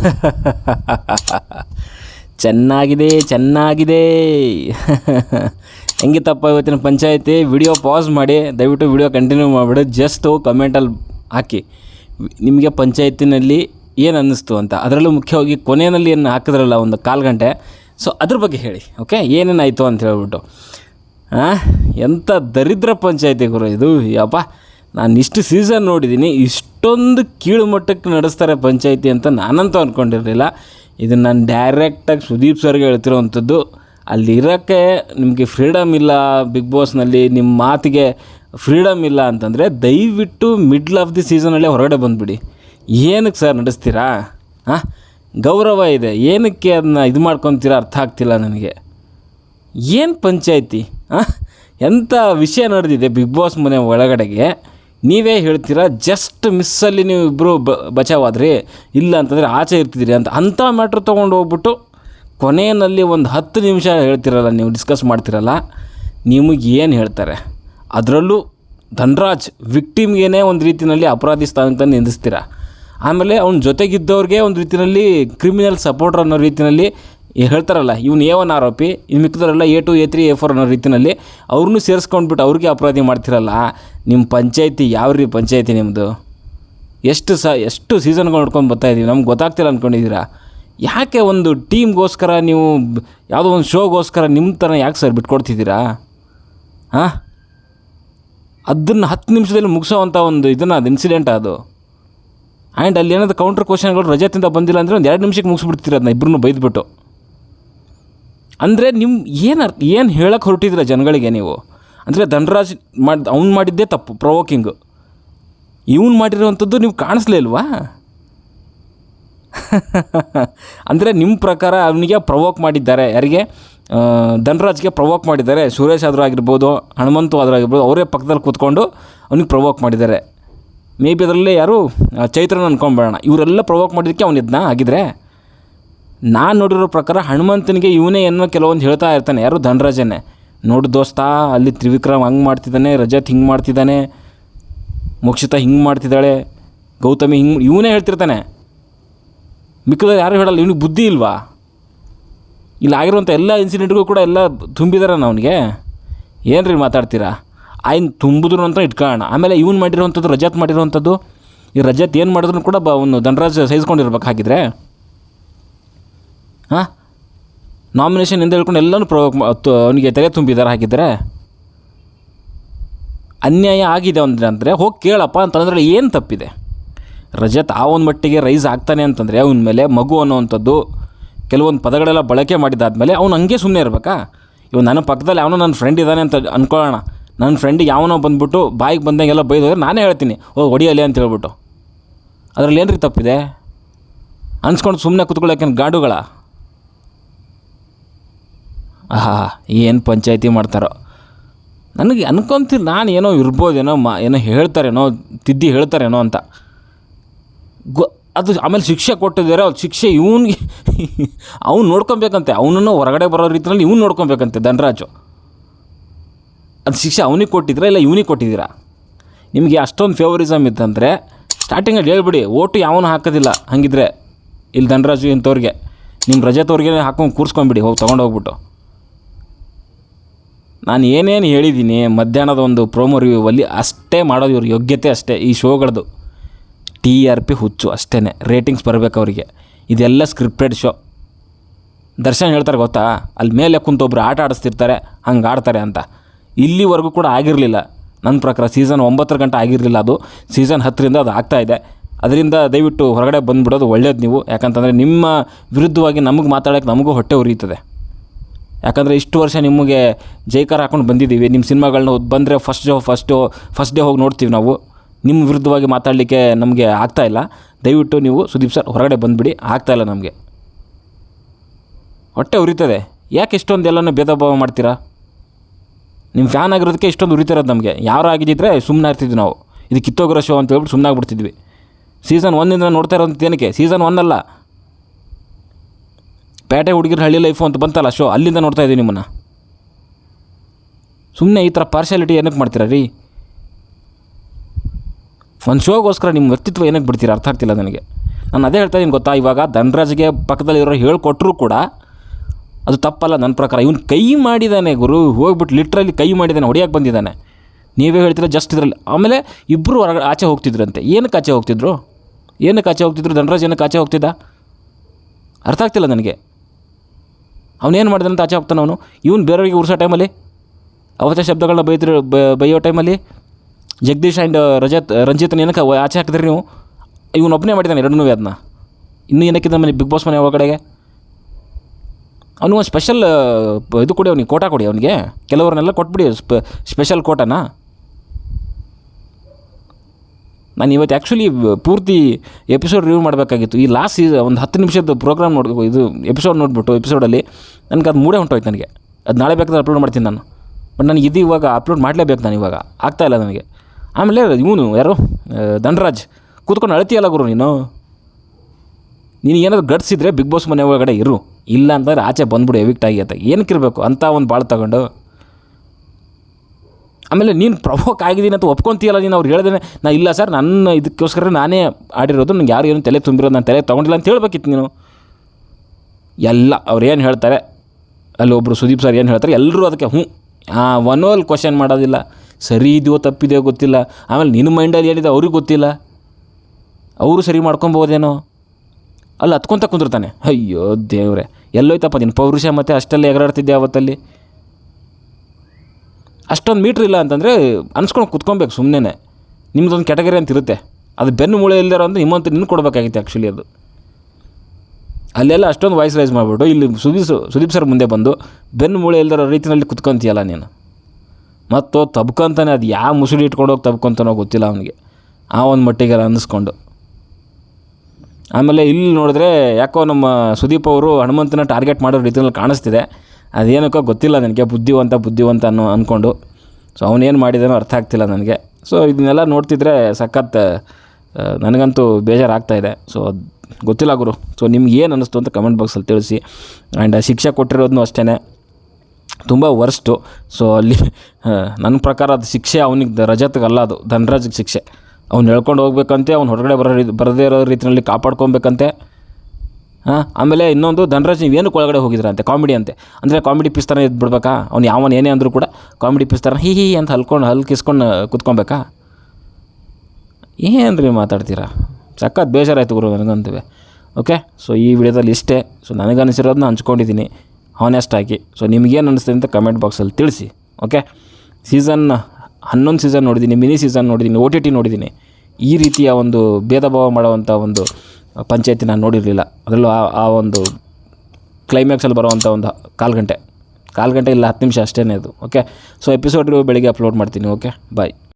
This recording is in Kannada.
ಚೆನ್ನಾಗಿದೆ ಚೆನ್ನಾಗಿದೆ. ಹೆಂಗಿತ್ತಪ್ಪ ಇವತ್ತಿನ ಪಂಚಾಯತಿ? ವಿಡಿಯೋ ಪಾಸ್ ಮಾಡಿ, ದಯವಿಟ್ಟು ವಿಡಿಯೋ ಕಂಟಿನ್ಯೂ ಮಾಡಿಬಿಡಿ. ಜಸ್ಟು ಕಮೆಂಟಲ್ಲಿ ಹಾಕಿ. ನಿಮಗೆ ಪಂಚಾಯತಿನಲ್ಲಿ ಏನು ಅನ್ನಿಸ್ತು ಅಂತ. ಅದರಲ್ಲೂ ಮುಖ್ಯವಾಗಿ ಕೊನೆಯಲ್ಲಿ ಏನು ಹಾಕಿದ್ರಲ್ಲ ಒಂದು ಕಾಲು ಗಂಟೆ. ಸೊ ಅದ್ರ ಬಗ್ಗೆ ಹೇಳಿ ಓಕೆ ಏನೇನಾಯಿತು ಅಂತ ಹೇಳ್ಬಿಟ್ಟು. ಹಾಂ ಎಂಥ ದರಿದ್ರ ಪಂಚಾಯತಿ ಗುರು ಇದು. ಯಪ್ಪ, ನಾನು ಇಷ್ಟು ಸೀಸನ್ ನೋಡಿದ್ದೀನಿ ಇಷ್ಟೊಂದು ಕೀಳು ಮಟ್ಟಕ್ಕೆ ನಡೆಸ್ತಾರೆ ಪಂಚಾಯಿತಿ ಅಂತ ನಾನಂತೂ ಅಂದ್ಕೊಂಡಿರಲಿಲ್ಲ ಇದನ್ನು ನಾನು ಡೈರೆಕ್ಟಾಗಿ ಸುದೀಪ್ ಸರ್ಗೆ ಹೇಳ್ತಿರೋವಂಥದ್ದು ಅಲ್ಲಿರೋಕ್ಕೆ ನಿಮಗೆ ಫ್ರೀಡಮ್ ಇಲ್ಲ ಬಿಗ್ ಬಾಸ್ನಲ್ಲಿ ನಿಮ್ಮ ಮಾತಿಗೆ ಫ್ರೀಡಮ್ ಇಲ್ಲ ಅಂತಂದರೆ ದಯವಿಟ್ಟು ಮಿಡ್ಲ್ ಆಫ್ ದಿ ಸೀಸನಲ್ಲೇ ಹೊರಗಡೆ ಬಂದುಬಿಡಿ. ಏನಕ್ಕೆ ಸರ್ ನಡೆಸ್ತೀರಾ? ಹಾಂ ಗೌರವ ಇದೆ. ಏನಕ್ಕೆ ಅದನ್ನ ಇದು ಮಾಡ್ಕೊತೀರಾ ಅರ್ಥ ಆಗ್ತಿಲ್ಲ ನನಗೆ. ಏನು ಪಂಚಾಯಿತಿ? ಹಾಂ ಎಂಥ ವಿಷಯ ನಡೆದಿದೆ ಬಿಗ್ ಬಾಸ್ ಮನೆ ಒಳಗಡೆಗೆ? ನೀವೇ ಹೇಳ್ತೀರಾ? ಜಸ್ಟ್ ಮಿಸ್ಸಲ್ಲಿ ನೀವು ಇಬ್ಬರು ಬ, ಬಚಾವಾದ್ರಿ. ಇಲ್ಲ ಅಂತಂದರೆ ಆಚೆ ಇರ್ತಿದ್ರಿ ಅಂತ. ಅಂಥ ಮ್ಯಾಟ್ರ್ ತೊಗೊಂಡು ಹೋಗ್ಬಿಟ್ಟು ಕೊನೆಯಲ್ಲಿ ಒಂದು ಹತ್ತು ನಿಮಿಷ ಹೇಳ್ತಿರಲ್ಲ, ನೀವು ಡಿಸ್ಕಸ್ ಮಾಡ್ತಿರಲ್ಲ, ನಿಮಗೆ ಏನು ಹೇಳ್ತಾರೆ? ಅದರಲ್ಲೂ ಧನ್ರಾಜ್ ವಿಕ್ಟಿಮ್ಗೇನೆ ಒಂದು ರೀತಿಯಲ್ಲಿ ಅಪರಾಧಿ ಸ್ಥಾನಕ್ಕೆ ತಂದು ನಿಂದಿಸ್ತೀರ? ಆಮೇಲೆ ಅವ್ನ ಜೊತೆಗಿದ್ದವ್ರಿಗೆ ಒಂದು ರೀತಿಯಲ್ಲಿ ಕ್ರಿಮಿನಲ್ ಸಪೋರ್ಟರ್ ಅನ್ನೋ ರೀತಿಯಲ್ಲಿ ಹೇಳ್ತಾರಲ್ಲ, ಇವನು ಎ ಒನ್ ಆರೋಪಿ ಇನ್ನು ಮಿಕ್ಕದವರೆಲ್ಲ A two A three A four ಅನ್ನೋ ರೀತಿಯಲ್ಲಿ ಅವ್ರನ್ನೂ ಸೇರಿಸ್ಕೊಂಡ್ಬಿಟ್ಟು ಅವ್ರಿಗೆ ಅಪರಾಧಿ ಮಾಡ್ತಿರಲ್ಲ ನಿಮ್ಮ ಪಂಚಾಯತಿ ಯಾವ ರೀ ಪಂಚಾಯತಿ ನಿಮ್ಮದು ಎಷ್ಟು ಸ, ಎಷ್ಟು ಸೀಸನ್ಗಳು ನೋಡ್ಕೊಂಡು ಬರ್ತಾಯಿದ್ದೀವಿ ನಮ್ಗೆ ಗೊತ್ತಾಗ್ತಿಲ್ಲ ಅಂದ್ಕೊಂಡಿದ್ದೀರಾ ಯಾಕೆ ಒಂದು ಟೀಮ್ಗೋಸ್ಕರ ನೀವು ಯಾವುದೋ ಒಂದು ಶೋಗೋಸ್ಕರ ನಿಮ್ಮ ಥರ ಯಾಕೆ ಸರ್ ಬಿಟ್ಕೊಡ್ತಿದ್ದೀರಾ ಹಾಂ? ಅದನ್ನು ಹತ್ತು ನಿಮಿಷದಲ್ಲಿ ಮುಗಿಸೋವಂಥ ಒಂದು ಇದನ್ನು, ಅದು ಇನ್ಸಿಡೆಂಟ್ ಅದು. ಆ್ಯಂಡ್ ಅಲ್ಲಿ ಏನಾದ್ರು ಕೌಂಟರ್ ಕ್ವಶನ್ಗಳು ರಜಾತಿಂದ ಬಂದಿಲ್ಲ ಅಂದರೆ ಒಂದು ಎರಡು ನಿಮಿಷಕ್ಕೆ ಮುಗಿಸ್ಬಿಡ್ತೀರ ಅದನ್ನ ಇಬ್ಬರನ್ನು ಬೈದ್ಬಿಟ್ಟು. ಅಂದರೆ ನಿಮ್ಮ ಏನು ಅರ್ಥ, ಏನು ಹೇಳಕ್ಕೆ ಹೊರಟಿದ್ರೆ ಜನಗಳಿಗೆ ನೀವು? ಅಂದರೆ ಧನರಾಜ್ ಮಾಡಿ, ಅವ್ನು ಮಾಡಿದ್ದೇ ತಪ್ಪು ಪ್ರೊವೋಕಿಂಗು ಇವ್ನು ಮಾಡಿರೋವಂಥದ್ದು ನೀವು ಕಾಣಿಸ್ಲೇ ಇಲ್ವಾ? ಅಂದರೆ ನಿಮ್ಮ ಪ್ರಕಾರ ಅವನಿಗೆ ಪ್ರವೋಕ್ ಮಾಡಿದ್ದಾರೆ. ಯಾರಿಗೆ? ಧನರಾಜ್ಗೆ ಪ್ರವೋಕ್ ಮಾಡಿದ್ದಾರೆ. ಸುರೇಶ್ ಆದರೂ ಆಗಿರ್ಬೋದು, ಹನುಮಂತು ಆದರೂ ಆಗಿರ್ಬೋದು, ಅವರೇ ಪಕ್ಕದಲ್ಲಿ ಕೂತ್ಕೊಂಡು ಅವ್ನಿಗೆ ಪ್ರವೋಕ್ ಮಾಡಿದ್ದಾರೆ. ಮೇ ಬಿ ಅದರಲ್ಲೇ ಯಾರು ಚೈತ್ರನ ಅನ್ಕೊಂಬೇಡೋಣ ಇವರೆಲ್ಲ ಪ್ರವೋಕ್ ಮಾಡಿದ್ದಕ್ಕೆ ಅವನಿದ್ನ ಆಗಿದ್ರೆ? ನಾನು ನೋಡಿರೋ ಪ್ರಕಾರ ಹನುಮಂತನಿಗೆ ಇವನೇ ಏನೋ ಕೆಲವೊಂದು ಹೇಳ್ತಾ ಇರ್ತಾನೆ, ಯಾರು ಧನರಾಜನೇ ನೋಡು ದೋಸ್ತ, ಅಲ್ಲಿ ತ್ರಿವಿಕ್ರಮ್ ಹಂಗೆ ಮಾಡ್ತಿದ್ದಾನೆ, ರಜತ್ ಹಿಂಗೆ ಮಾಡ್ತಿದ್ದಾನೆ, ಮೋಕ್ಷಿತ ಹಿಂಗೆ ಮಾಡ್ತಿದ್ದಾಳೆ, ಗೌತಮಿ ಹಿಂಗೆ ಇವನೇ ಹೇಳ್ತಿರ್ತಾನೆ. ಮಿಕ್ಕದವ್ರು ಯಾರು ಹೇಳಲ್ಲ, ಇವನಿಗೆ ಬುದ್ಧಿ ಇಲ್ವಾ? ಇಲ್ಲಿ ಆಗಿರುವಂಥ ಎಲ್ಲ ಇನ್ಸಿಡೆಂಟ್ಗೂ ಕೂಡ ಎಲ್ಲ ತುಂಬಿದಾರ ಅವನಿಗೆ. ಏನು ರೀ ಮಾತಾಡ್ತೀರಾ? ಆಯ್ನ ತುಂಬಿದ್ರು ಅಂತ ಇಟ್ಕೊಳ್ಳೋಣ. ಆಮೇಲೆ ಇವನು ಮಾಡಿರೋವಂಥದ್ದು, ರಜತ್ ಮಾಡಿರೋವಂಥದ್ದು, ಈ ರಜತ್ ಏನು ಮಾಡಿದ್ರು ಕೂಡ ಬ ಅವನು ಧನರಾಜ್ ಸಹಿಸ್ಕೊಂಡಿರ್ಬೇಕು ಹಾಗಿದ್ರೆ ಹಾಂ? ನಾಮಿನೇಷನ್ ಇಂದ ಹೇಳ್ಕೊಂಡು ಎಲ್ಲನೂ ಪ್ರೊ ಅವನಿಗೆ ತೆರೆ ತುಂಬಿದ್ದಾರೆ ಹಾಗಿದ್ರೆ ಅನ್ಯಾಯ ಆಗಿದೆ ಅಂದರೆ ಅಂದರೆ, ಹೋಗಿ ಕೇಳಪ್ಪ ಅಂತಂದ್ರೆ ಏನು ತಪ್ಪಿದೆ? ರಜತ್ ಆ ಒಂದು ಮಟ್ಟಿಗೆ ರೈಸ್ ಆಗ್ತಾನೆ ಅಂತಂದರೆ, ಅವನ ಮೇಲೆ ಮಗು ಅನ್ನೋವಂಥದ್ದು ಕೆಲವೊಂದು ಪದಗಳೆಲ್ಲ ಬಳಕೆ ಮಾಡಿದ್ದಾದಮೇಲೆ ಅವ್ನು ಹಂಗೆ ಸುಮ್ಮನೆ ಇರಬೇಕಾ? ಇವ್ ನನ್ನ ಪಕ್ಕದಲ್ಲಿ ಅವನು ನನ್ನ ಫ್ರೆಂಡ್ ಇದ್ದಾನೆ ಅಂತ ಅನ್ಕೊಳ್ಳೋಣ. ನನ್ನ ಫ್ರೆಂಡಿಗೆ ಯಾವನೋ ಬಂದುಬಿಟ್ಟು ಬಾಯಿಗೆ ಬಂದಂಗೆಲ್ಲ ಬೈದೋದ್ರೆ ನಾನೇ ಹೇಳ್ತೀನಿ, ಓ, ಹೊಡಿಯಲಿ ಅಂತ ಹೇಳ್ಬಿಟ್ಟು. ಅದರಲ್ಲಿ ಏನ್ರಿ ತಪ್ಪಿದೆ? ಅನ್ಸ್ಕೊಂಡು ಸುಮ್ಮನೆ ಕುತ್ಕೊಳ್ಳೋಕೆ ಗಾಡುಗಳ? ಆಹಾ, ಏನು ಪಂಚಾಯತಿ ಮಾಡ್ತಾರೋ? ನನಗೆ ಅನ್ಕೊಂತೀನಿ ನಾನು ಏನೋ ಇರ್ಬೋದೇನೋ, ಮಾ, ಏನೋ ಹೇಳ್ತಾರೇನೋ, ತಿದ್ದಿ ಹೇಳ್ತಾರೇನೋ ಅಂತ. ಗೊ, ಅದು ಆಮೇಲೆ ಶಿಕ್ಷೆ ಕೊಟ್ಟಿದ್ದಾರೆ, ಅವ್ರು ಶಿಕ್ಷೆ ಇವನಿಗೆ ಅವ್ನು ನೋಡ್ಕೊಬೇಕಂತೆ. ಅವನನ್ನು ಹೊರಗಡೆ ಬರೋ ರೀತಿಯಲ್ಲಿ ಇವ್ನು ನೋಡ್ಕೊಬೇಕಂತೆ, ಧನರಾಜು. ಅದು ಶಿಕ್ಷೆ ಅವನಿಗೆ ಕೊಟ್ಟಿದ್ದೀರಾ ಇಲ್ಲ ಇವನಿಗೆ ಕೊಟ್ಟಿದ್ದೀರಾ? ನಿಮಗೆ ಅಷ್ಟೊಂದು ಫೇವರಿಸಮ್ ಇತ್ತಂದರೆ ಸ್ಟಾರ್ಟಿಂಗಲ್ಲಿ ಹೇಳ್ಬಿಡಿ, ಓಟು ಯಾವನು ಹಾಕೋದಿಲ್ಲ, ಹಾಗಿದ್ರೆ. ಇಲ್ಲಿ ಧನರಾಜು ಇಂಥವ್ರಿಗೆ ನಿಮ್ಮ ರಜತ್ ಅವ್ರಿಗೆ ಹಾಕೊಂಡು ಕೂರಿಸ್ಕೊಂಬಿಡಿ ಹೋಗಿ ತೊಗೊಂಡೋಗ್ಬಿಟ್ಟು. ನಾನು ಏನೇನು ಹೇಳಿದ್ದೀನಿ, ಮಧ್ಯಾಹ್ನದ ಒಂದು ಪ್ರೋಮೋ ರಿವ್ಯೂವಲ್ಲಿ ಅಷ್ಟೇ ಮಾಡೋದು ಇವ್ರ ಯೋಗ್ಯತೆ ಅಷ್ಟೇ, ಈ ಶೋಗಳದ್ದು ಟಿ ಆರ್ ಪಿ ಹುಚ್ಚು ಅಷ್ಟೇ ರೇಟಿಂಗ್ಸ್ ಬರಬೇಕು ಅವರಿಗೆ. ಇದೆಲ್ಲ ಸ್ಕ್ರಿಪ್ಟೆಡ್ ಶೋ ದರ್ಶನ್ ಹೇಳ್ತಾರೆ ಗೊತ್ತಾ, ಅಲ್ಲಿ ಮೇಲೆ ಕುಂತೊಬ್ರು ಆಟ ಆಡಿಸ್ತಿರ್ತಾರೆ, ಹಂಗೆ ಆಡ್ತಾರೆ ಅಂತ. ಇಲ್ಲಿವರೆಗೂ ಕೂಡ ಆಗಿರಲಿಲ್ಲ. ನನ್ನ ಪ್ರಕಾರ ಸೀಸನ್ ಒಂಬತ್ತರ ಗಂಟೆ ಆಗಿರಲಿಲ್ಲ ಅದು. ಸೀಸನ್ ಹತ್ತರಿಂದ ಅದು ಆಗ್ತಾ ಇದೆ. ಅದರಿಂದ ದಯವಿಟ್ಟು ಹೊರಗಡೆ ಬಂದುಬಿಡೋದು ಒಳ್ಳೇದು ನೀವು. ಯಾಕಂತಂದರೆ ನಿಮ್ಮ ವಿರುದ್ಧವಾಗಿ ನಮಗೆ ಮಾತಾಡೋಕ್ಕೆ ನಮಗೂ ಹೊಟ್ಟೆ ಉರಿಯುತ್ತದೆ. ಯಾಕಂದರೆ ಇಷ್ಟು ವರ್ಷ ನಿಮಗೆ ಜೈಕಾರ ಹಾಕೊಂಡು ಬಂದಿದ್ದೀವಿ. ನಿಮ್ಮ ಸಿನಿಮಾಗಳನ್ನ ಬಂದರೆ first show first first day ಹೋಗಿ ನೋಡ್ತೀವಿ ನಾವು. ನಿಮ್ಮ ವಿರುದ್ಧವಾಗಿ ಮಾತಾಡಲಿಕ್ಕೆ ನಮಗೆ ಆಗ್ತಾಯಿಲ್ಲ ದಯವಿಟ್ಟು ನೀವು ಸುದೀಪ್ ಸರ್ ಹೊರಗಡೆ ಬಂದುಬಿಡಿ. ಆಗ್ತಾಯಿಲ್ಲ ನಮಗೆ. ಹೊಟ್ಟೆ ಉರಿತದೆ. ಯಾಕೆ ಇಷ್ಟೊಂದು ಎಲ್ಲನೂ ಭೇದ ಭಾವ ಮಾಡ್ತೀರಾ? ನಿಮ್ಮ ಫ್ಯಾನ್ ಆಗಿರೋದಕ್ಕೆ ಇಷ್ಟೊಂದು ಉರಿತಿರೋದು ನಮಗೆ. ಯಾರು ಆಗಿದ್ದಿದ್ರೆ ಸುಮ್ಮನೆ ಇರ್ತಿದ್ವಿ ನಾವು. ಇದು ಕಿತ್ತೋಗಿರೋ ಶೋ ಅಂತ ಹೇಳ್ಬಿಟ್ಟು ಸುಮ್ಮನೆ ಆಗ್ಬಿಡ್ತಿದ್ವಿ. ಸೀಸನ್ ಒಂದಿಂದ ನೋಡ್ತಾ ಇರೋಂಥದ್ದು ಏನಕ್ಕೆ ಸೀಸನ್ ಒನ್ ಅಲ್ಲ. ಪೇಟೆ ಹುಡುಗಿರ ಹಳ್ಳಿ ಲೈಫು ಅಂತ ಬಂತಲ್ಲ ಶೋ, ಅಲ್ಲಿಂದ ನೋಡ್ತಾ ಇದ್ದೀನಿ ನಿಮ್ಮನ್ನು. ಸುಮ್ಮನೆ ಈ ಥರ ಪಾರ್ಶಾಲಿಟಿ ಏನಕ್ಕೆ ಮಾಡ್ತೀರಾ ರೀ? ಒಂದು ಶೋಗೋಸ್ಕರ ನಿಮ್ಮ ವ್ಯಕ್ತಿತ್ವ ಏನಕ್ಕೆ ಬಿಡ್ತೀರಾ? ಅರ್ಥ ಆಗ್ತಿಲ್ಲ ನನಗೆ. ನಾನು ಅದೇ ಹೇಳ್ತಾ ಇದ್ದೀನಿ ಗೊತ್ತಾ? ಇವಾಗ ಧನರಾಜ್ಗೆ ಪಕ್ಕದಲ್ಲಿರೋ ಹೇಳ್ಕೊಟ್ರೂ ಕೂಡ ಅದು ತಪ್ಪಲ್ಲ ನನ್ನ ಪ್ರಕಾರ. ಇವನು ಕೈ ಮಾಡಿದ್ದಾನೆ ಗುರು. ಹೋಗ್ಬಿಟ್ಟು ಲಿಟ್ರಲಿ ಕೈ ಮಾಡಿದ್ದಾನೆ ಹೊಡಿಯೋಕೆ ಬಂದಿದ್ದಾನೆ ನೀವೇ ಹೇಳ್ತೀರ ಜಸ್ಟ್ ಇದರಲ್ಲಿ. ಆಮೇಲೆ ಇಬ್ಬರು ಹೊರಗಡೆ ಆಚೆ ಹೋಗ್ತಿದ್ರಂತೆ. ಏನಕ್ಕೆ ಆಚೆ ಹೋಗ್ತಿದ್ರು? ಏನಕ್ಕೆ ಆಚೆ ಹೋಗ್ತಿದ್ರು? ಧನರಾಜ್ ಏನಕ್ಕೆ ಆಚೆ ಹೋಗ್ತಿದ್ದ? ಅರ್ಥ ಆಗ್ತಿಲ್ಲ ನನಗೆ. ಅವನೇನು ಮಾಡಿದ್ರೆ ಅಂತ ಆಚೆ ಹೋಗ್ತಾನೆ ಅವನು. ಇವನು ಬೇರೆಯವರಿಗೆ ಉರ್ಸೋ ಟೈಮಲ್ಲಿ, ಅವತ್ತ ಶಬ್ದಗಳನ್ನ ಬೈತಿರೋ ಬೈಯೋ ಟೈಮಲ್ಲಿ ಜಗದೀಶ್ ಆ್ಯಂಡ್ ರಜತ್, ರಂಜಿತ್ನ ಏನಕ್ಕೆ ಆಚೆ ಹಾಕಿದ್ರಿ ನೀವು? ಇವನು ಒಬ್ಬನೇ ಮಾಡಿದ್ದಾನೆ ಎರಡನ್ನೂ ಅದನ್ನ ಇನ್ನೂ ಏನಕ್ಕಿದ್ದ ಮನೆ? ಬಿಗ್ ಬಾಸ್ ಮನೆ ಒಳಗಡೆಗೆ. ಅವನು ಸ್ಪೆಷಲ್ ಇದು ಕೊಡಿ ಅವನಿಗೆ, ಕೋಟ ಕೊಡಿ ಅವನಿಗೆ. ಕೆಲವ್ರನ್ನೆಲ್ಲ ಕೊಟ್ಬಿಡಿ, ಸ್ಪ ಸ್ಪೆಷಲ್ ಕೋಟನ. ನಾನು ಇವತ್ತು ಆ್ಯಕ್ಚುಲಿ ಪೂರ್ತಿ ಎಪಿಸೋಡ್ ರಿವ್ಯೂ ಮಾಡಬೇಕಾಗಿತ್ತು. ಈ ಲಾಸ್ಟ್ ಸೀಸ ಒಂದು ಹತ್ತು ನಿಮಿಷದ ಪ್ರೋಗ್ರಾಮ್ ನೋಡಿ, ಇದು ಎಪಿಸೋಡ್ ನೋಡಿಬಿಟ್ಟು ಎಪಿಸೋಡಲ್ಲಿ ನನಗೆ ಅದು ಮೂಡೇ ಹೊಂಟೋಯ್ತು ನನಗೆ. ಅದು ನಾಳೆ ಬೇಕಾದ್ರೆ ಅಪ್ಲೋಡ್ ಮಾಡ್ತೀನಿ ನಾನು. ಬಟ್ ನನಗೆ ಇದು ಇವಾಗ ಅಪ್ಲೋಡ್ ಮಾಡಲೇಬೇಕು ನಾನು ಇವಾಗ. ಆಗ್ತಾಯಿಲ್ಲ ನನಗೆ. ಆಮೇಲೆ ಇವನು, ಯಾರು? ಧನರಾಜ್. ಕೂತ್ಕೊಂಡು ಅಳತಿಯಲ್ಲ ಗುರು ನೀನು? ನೀನು ಏನಾದ್ರು ಗಟ್ಸಿದ್ರೆ ಬಿಗ್ ಬಾಸ್ ಮನೆ ಒಳಗಡೆ ಇರು. ಇಲ್ಲ ಅಂತಂದರೆ ಆಚೆ ಬಂದ್ಬಿಡು ಎವಿಕ್ಟ್ ಆಗಿ ಅಂತ. ಏನಕ್ಕಿರಬೇಕು? ಅಂತ ಒಂದು ಭಾಳ ತಗೊಂಡು. ಆಮೇಲೆ ನೀನು ಪ್ರವೋಕ್ ಆಗಿದ್ದೀನಿ ಅಂತ ಒಪ್ಕೊಂತೀಯಲ್ಲ ನೀನು ಅವ್ರು ಹೇಳಿದ್ರೆ ನಾ ಇಲ್ಲ ಸರ್ ನನ್ನ ಇದಕ್ಕೋಸ್ಕರ ನಾನೇ ಆಡಿರೋದು ನನಗೆ ಯಾರು ಏನು ತಲೆ ತುಂಬಿರೋದು, ನಾನು ತಲೆ ತೊಗೊಂಡಿಲ್ಲ ಅಂತ ಹೇಳ್ಬೇಕಿತ್ತು ನೀನು. ಎಲ್ಲ ಅವ್ರು ಏನು ಹೇಳ್ತಾರೆ, ಅಲ್ಲಿ ಒಬ್ಬರು ಸುದೀಪ್ ಸರ್ ಏನು ಹೇಳ್ತಾರೆ ಎಲ್ಲರೂ ಅದಕ್ಕೆ ಹ್ಞೂ ಹಾಂ ಒನ್ ಕ್ವಶನ್ ಮಾಡೋದಿಲ್ಲ. ಸರಿ ಇದೆಯೋ ತಪ್ಪಿದೆಯೋ ಗೊತ್ತಿಲ್ಲ. ಆಮೇಲೆ ನಿನ್ನ ಮೈಂಡಲ್ಲಿ ಏನಿದೆ ಅವ್ರಿಗೆ ಗೊತ್ತಿಲ್ಲ. ಅವರು ಸರಿ ಮಾಡ್ಕೊಬೋದೇನೋ. ಅಲ್ಲಿ ಹತ್ಕೊಂತ ಕುಂದಿರ್ತಾನೆ. ಅಯ್ಯೋ ದೇವ್ರೆ, ಎಲ್ಲೋಯ್ತಪ್ಪ ನಿನ್ನ ಪೌರುಷ ಮತ್ತು ಅಷ್ಟೆಲ್ಲ ಎಗರಾಡ್ತಿದ್ದೆ ಅವತ್ತಲ್ಲಿ? ಅಷ್ಟೊಂದು ಮೀಟ್ರ್ ಇಲ್ಲ ಅಂತಂದರೆ ಅನ್ಸ್ಕೊಂಡು ಕುತ್ಕೊಬೇಕು ಸುಮ್ಮನೆ ನಿಮ್ಮದೊಂದು ಕ್ಯಾಟಗರಿ ಅಂತ ಇರುತ್ತೆ. ಅದು ಬೆನ್ನು ಮೂಳೆ ಇಲ್ದಿರೋ ಅಂತ ನಿಮ್ಮಂತ ನಿನ್ನ ಕೊಡಬೇಕಾಗಿತ್ತು ಆ್ಯಕ್ಚುಲಿ ಅದು. ಅಲ್ಲೆಲ್ಲ ಅಷ್ಟೊಂದು ವಾಯ್ಸ್ ರೈಸ್ ಮಾಡಿಬಿಟ್ಟು ಇಲ್ಲಿ ಸುದೀಪ್ ಸುದೀಪ್ ಸರ್ ಮುಂದೆ ಬಂದು ಬೆನ್ನು ಮೂಳೆ ಇಲ್ದಿರೋ ರೀತಿಯಲ್ಲಿ ಕುತ್ಕೊಂತೀಯಲ್ಲ ನೀನು. ಮತ್ತು ತಬ್ಕೊಂತಾನೆ ಅದು ಯಾವ ಮುಸುಡಿ ಇಟ್ಕೊಂಡು ಹೋಗಿ ತಬ್ಕೊಂತಾನೋ ಗೊತ್ತಿಲ್ಲ ಅವನಿಗೆ. ಆ ಒಂದು ಮಟ್ಟಿಗೆಲ್ಲ ಅನ್ನಿಸ್ಕೊಂಡು. ಆಮೇಲೆ ಇಲ್ಲಿ ನೋಡಿದ್ರೆ ಯಾಕೋ ನಮ್ಮ ಸುದೀಪ್ ಅವರು ಹನುಮಂತನ ಟಾರ್ಗೆಟ್ ಮಾಡೋ ರೀತಿಯಲ್ಲಿ ಕಾಣಿಸ್ತಿದೆ. ಅದೇನಕ್ಕೋ ಗೊತ್ತಿಲ್ಲ ನನಗೆ, ಬುದ್ಧಿವಂತ ಬುದ್ಧಿವಂತ ಅನ್ನೋ ಅಂದ್ಕೊಂಡು ಸೊ ಅವನೇನು ಮಾಡಿದಾನೋ ಅರ್ಥ ಆಗ್ತಿಲ್ಲ ನನಗೆ. ಸೊ ಇದನ್ನೆಲ್ಲ ನೋಡ್ತಿದ್ರೆ ಸಖತ್ ನನಗಂತೂ ಬೇಜಾರಾಗ್ತಾಯಿದೆ ಸೊ ಗೊತ್ತಿಲ್ಲ ಗುರು. ಸೊ ನಿಮ್ಗೆ ಏನು ಅನ್ನಿಸ್ತು ಅಂತ ಕಮೆಂಟ್ ಬಾಕ್ಸಲ್ಲಿ ತಿಳಿಸಿ. ಆ್ಯಂಡ್ ಶಿಕ್ಷೆ ಕೊಟ್ಟಿರೋದನ್ನು ಅಷ್ಟೇ ತುಂಬ ವರ್ಸ್ಟು ಸೊ ಅಲ್ಲಿ ನನ್ನ ಪ್ರಕಾರ ಅದು ಶಿಕ್ಷೆ ಅವನಿಗೆ ರಜತ್ಗಲ್ಲ ಅದು ಧನರಾಜ್ಗೆ ಶಿಕ್ಷೆ. ಅವ್ನು ಹೇಳ್ಕೊಂಡು ಹೋಗ್ಬೇಕಂತೆ, ಅವ್ನು ಹೊರಗಡೆ ಬರೋ ಬರದೇ ಇರೋ ರೀತಿಯಲ್ಲಿ ಕಾಪಾಡ್ಕೊಬೇಕಂತೆ. ಹಾಂ? ಆಮೇಲೆ ಇನ್ನೊಂದು ಧನರಾಜ್ ನೀವು ಏನಕ್ಕೆ ಒಳಗಡೆ ಹೋಗಿದ್ರಂತೆ? ಕಾಮಿಡಿ ಅಂತೆ. ಅಂದರೆ ಕಾಮಿಡಿ ಪೀಸ್ ಥರ ಇದ್ದು ಬಿಡ್ಬೇಕಾ? ಅವ್ನು ಯಾವನ್ ಏನೇ ಅಂದರೂ ಕೂಡ ಕಾಮಿಡಿ ಪೀಸ್ ಹಿ ಹಿ ಅಂತ ಹಲ್ಕೊಂಡು ಹಲ್ಕಿಸ್ಕೊಂಡು ಕುತ್ಕೊಬೇಕಾ? ಏನು ರೀ ಮಾತಾಡ್ತೀರಾ? ಸಖತ್ ಬೇಜಾರಾಯಿತು ಗುರು ನನಗಂತೂ. ಓಕೆ ಸೊ ಈ ವಿಡಿಯೋದಲ್ಲಿ ಇಷ್ಟೇ. ಸೊ ನನಗನ್ನಿಸಿರೋದನ್ನ ಹಂಚ್ಕೊಂಡಿದ್ದೀನಿ. ಹಾನೆಸ್ಟ್ ಆಗಿ. ಸೊ ನಿಮಗೇನು ಅನಿಸ್ತದೆ ಅಂತ ಕಮೆಂಟ್ ಬಾಕ್ಸಲ್ಲಿ ತಿಳಿಸಿ. ಓಕೆ ಸೀಸನ್ ಹನ್ನೊಂದು ಸೀಸನ್ ನೋಡಿದ್ದೀನಿ ಮಿನಿ ಸೀಸನ್ ನೋಡಿದ್ದೀನಿ ಓ ಟಿ ಟಿ ನೋಡಿದ್ದೀನಿ ಈ ರೀತಿಯ ಒಂದು ಭೇದ ಭಾವ ಮಾಡುವಂಥ ಒಂದು ಪಂಚಾಯತಿ ನಾನು ನೋಡಿರಲಿಲ್ಲ. ಅದರಲ್ಲೂ ಆ ಒಂದು ಕ್ಲೈಮ್ಯಾಕ್ಸಲ್ಲಿ ಬರುವಂಥ ಒಂದು ಕಾಲು ಗಂಟೆ ಕಾಲು ಗಂಟೆ ಇಲ್ಲ, ಹತ್ತು ನಿಮಿಷ ಅಷ್ಟೇ ಅದು. ಓಕೆ ಸೊ ಎಪಿಸೋಡ್ ಬೆಳಿಗ್ಗೆ ಅಪ್ಲೋಡ್ ಮಾಡ್ತೀನಿ. Okay bye